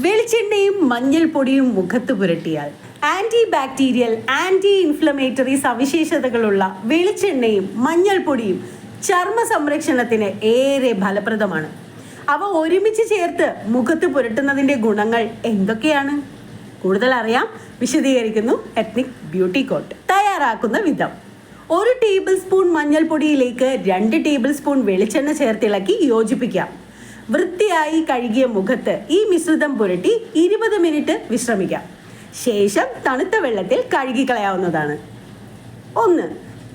വെളിച്ചെണ്ണയും മഞ്ഞൾപ്പൊടിയും മുഖത്ത് പുരട്ടിയാൽ ആന്റി ബാക്ടീരിയൽ ആന്റി ഇൻഫ്ലമേറ്ററി സവിശേഷതകളുള്ള വെളിച്ചെണ്ണയും മഞ്ഞൾപ്പൊടിയും ചർമ്മ സംരക്ഷണത്തിന് ഏറെ ഫലപ്രദമാണ്. അവ ഒരുമിച്ച് ചേർത്ത് മുഖത്ത് പുരട്ടുന്നതിന്റെ ഗുണങ്ങൾ എന്തൊക്കെയാണ്? കൂടുതൽ അറിയാം. വിശദീകരിക്കുന്നു എത്നിക് ബ്യൂട്ടി കോട്ട് തയ്യാറാക്കുന്ന വിധം. ഒരു ടേബിൾ സ്പൂൺ മഞ്ഞൾപ്പൊടിയിലേക്ക് രണ്ട് ടേബിൾ സ്പൂൺ വെളിച്ചെണ്ണ ചേർത്തിളക്കി യോജിപ്പിക്കാം. വൃത്തിയായി കഴുകിയ മുഖത്ത് ഈ മിശ്രിതം പുരട്ടി ഇരുപത് മിനിറ്റ് വിശ്രമിക്കാം. ശേഷം തണുത്ത വെള്ളത്തിൽ കഴുകിക്കളയാവുന്നതാണ്. ഒന്ന്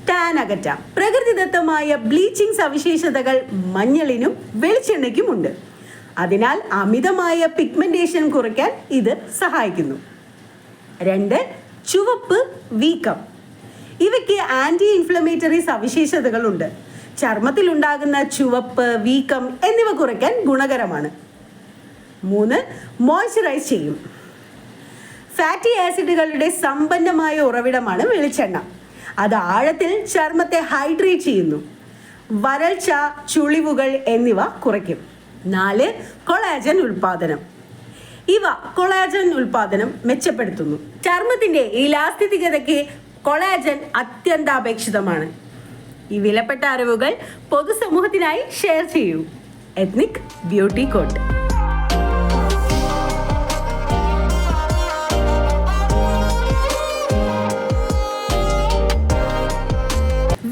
ടാൻ അകറ്റാം. പ്രകൃതിദത്തമായ ബ്ലീച്ചിങ് സവിശേഷതകൾ മഞ്ഞളിനും വെളിച്ചെണ്ണയ്ക്കും ഉണ്ട് അതിനാൽ അമിതമായ പിഗ്മെന്റേഷൻ കുറയ്ക്കാൻ ഇത് സഹായിക്കുന്നു. രണ്ട് ചുവപ്പ് വീക്കം. ഇവയ്ക്ക് ആന്റി ഇൻഫ്ലമേറ്ററി സവിശേഷതകളുണ്ട്. ചർമ്മത്തിലുണ്ടാകുന്ന ചുവപ്പ് വീക്കം എന്നിവ കുറയ്ക്കാൻ ഗുണകരമാണ്. മൂന്ന് മോയ്സ്ചറൈസ് ചെയ്യും. ഫാറ്റി ആസിഡുകളുടെ സമ്പന്നമായ ഉറവിടമാണ് വെളിച്ചെണ്ണ. അത് ആഴത്തിൽ ചർമ്മത്തെ ഹൈഡ്രേറ്റ് ചെയ്യുന്നു. വരൾച്ച ചുളിവുകൾ എന്നിവ കുറയ്ക്കും. നാല് കൊളാജൻ ഉൽപാദനം. ഇവ കൊളാജൻ ഉൽപാദനം മെച്ചപ്പെടുത്തുന്നു. ചർമ്മത്തിന്റെ ഇലാസ്തികതയ്ക്ക് കൊളാജൻ അത്യന്താപേക്ഷിതമാണ്. ഈ വിലപ്പെട്ട അറിവുകൾ പൊതുസമൂഹത്തിനായി ഷെയർ ചെയ്യൂ. എത്നിക് ബ്യൂട്ടി കോട്ട്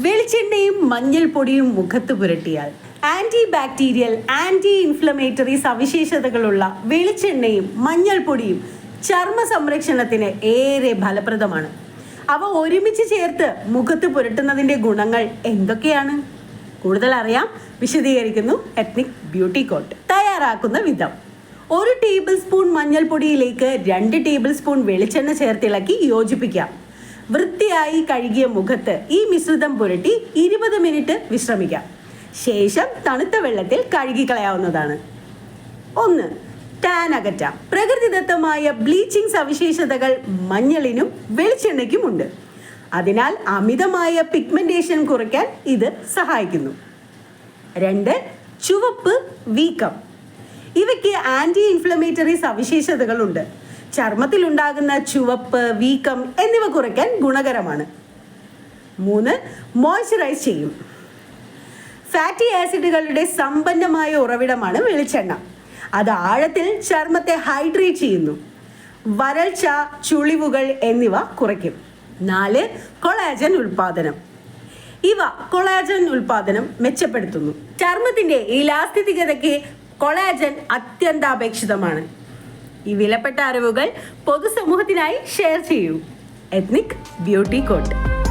വെളിച്ചെണ്ണയും മഞ്ഞൾപ്പൊടിയും മുഖത്ത് പുരട്ടിയാൽ ആന്റി ബാക്ടീരിയൽ ആന്റി ഇൻഫ്ലമേറ്ററി സവിശേഷതകളുള്ള വെളിച്ചെണ്ണയും മഞ്ഞൾപ്പൊടിയും ചർമ്മ സംരക്ഷണത്തിന് ഏറെ ഫലപ്രദമാണ്. അവ ഒരുമിച്ച് ചേർത്ത് മുഖത്ത് പുരട്ടുന്നതിന്റെ ഗുണങ്ങൾ എന്തൊക്കെയാണ്? കൂടുതൽ അറിയാം വിശദീകരിക്കുന്നു എത്നിക് ബ്യൂട്ടി കോട്ട് തയ്യാറാക്കുന്ന വിധം. ഒരു ടേബിൾ സ്പൂൺ മഞ്ഞൾപ്പൊടിയിലേക്ക് രണ്ട് ടേബിൾ സ്പൂൺ വെളിച്ചെണ്ണ ചേർത്തിളക്കി യോജിപ്പിക്കാം. വൃത്തിയായി കഴുകിയ മുഖത്ത് ഈ മിശ്രിതം പുരട്ടി ഇരുപത് മിനിറ്റ് വിശ്രമിക്കാം. ശേഷം തണുത്ത വെള്ളത്തിൽ കഴുകിക്കളയാവുന്നതാണ്. ഒന്ന് ടാൻ അകറ്റാം പ്രകൃതിദത്തമായ ബ്ലീച്ചിങ് സവിശേഷതകൾ മഞ്ഞളിനും വെളിച്ചെണ്ണയ്ക്കും ഉണ്ട് അതിനാൽ അമിതമായ പിഗ്മെന്റേഷൻ കുറയ്ക്കാൻ ഇത് സഹായിക്കുന്നു. രണ്ട് ചുവപ്പ് വീക്കം. ഇവയ്ക്ക് ആന്റി ഇൻഫ്ലമേറ്ററി സവിശേഷതകളുണ്ട്. ചർമ്മത്തിലുണ്ടാകുന്ന ചുവപ്പ് വീക്കം എന്നിവ കുറയ്ക്കാൻ ഗുണകരമാണ്. മൂന്ന് മോയ്സ്ചറൈസ് ചെയ്യും. ഫാറ്റി ആസിഡുകളുടെ സമ്പന്നമായ ഉറവിടമാണ് വെളിച്ചെണ്ണ. അത് ആഴത്തിൽ ചർമ്മത്തെ ഹൈഡ്രേറ്റ് ചെയ്യുന്നു. വരൾച്ച ചുളിവുകൾ എന്നിവ കുറയ്ക്കും. നാല് കൊളാജൻ ഉൽപാദനം. ഇവ കൊളാജൻ ഉൽപാദനം മെച്ചപ്പെടുത്തുന്നു. ചർമ്മത്തിന്റെ ഇലാസ്തികതയ്ക്ക് കൊളാജൻ അത്യന്താപേക്ഷിതമാണ്. ഈ വിലപ്പെട്ട അറിവുകൾ പൊതുസമൂഹത്തിനായി ഷെയർ ചെയ്യൂ. Ethnic beauty coat.